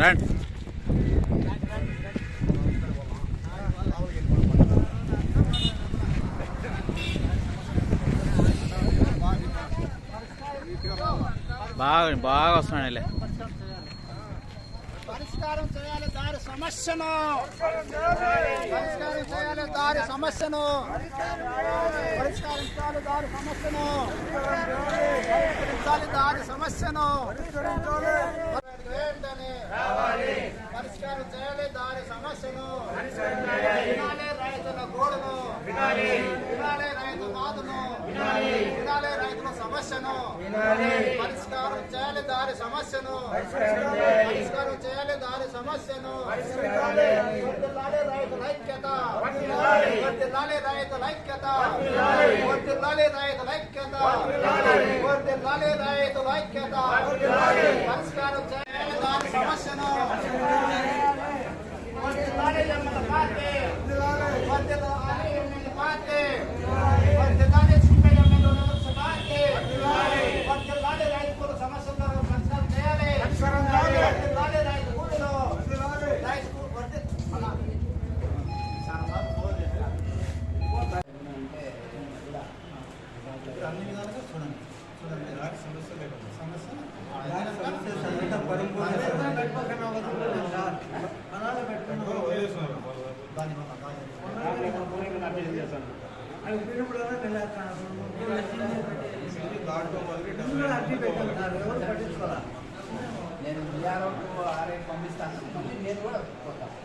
రండి. బాగా బాగా వస్తున్నాడులే పరిష్కారం చేయాలి దారి సమస్యను. పరిష్కారం చేయాలి దారి సమస్యను. పరిష్కారం చేయాలి దారి సమస్యను. పరిష్కరించాలి. దారి సమస్యను పరిష్కారం చేయాలి. దారి సమస్యను వినాలి రైతుల గోడును. వినాలి. రైతు బాధను. వినాలి. రైతుల సమస్యను. పరిష్కారం చేయాలి దారి సమస్యను. పరిష్కారం చేయాలి దారి సమస్యను. రైతుల ఐక్యత. రైతుల ఐక్యత. రైతుల ఐక్యత. అన్ని విధాలుగా చూడండి. చూడండి ఎలాంటి సమస్య లేకుండా. సమస్య నేను ఆర్ఐ పంపిస్తాను. నేను కూడా పోతాను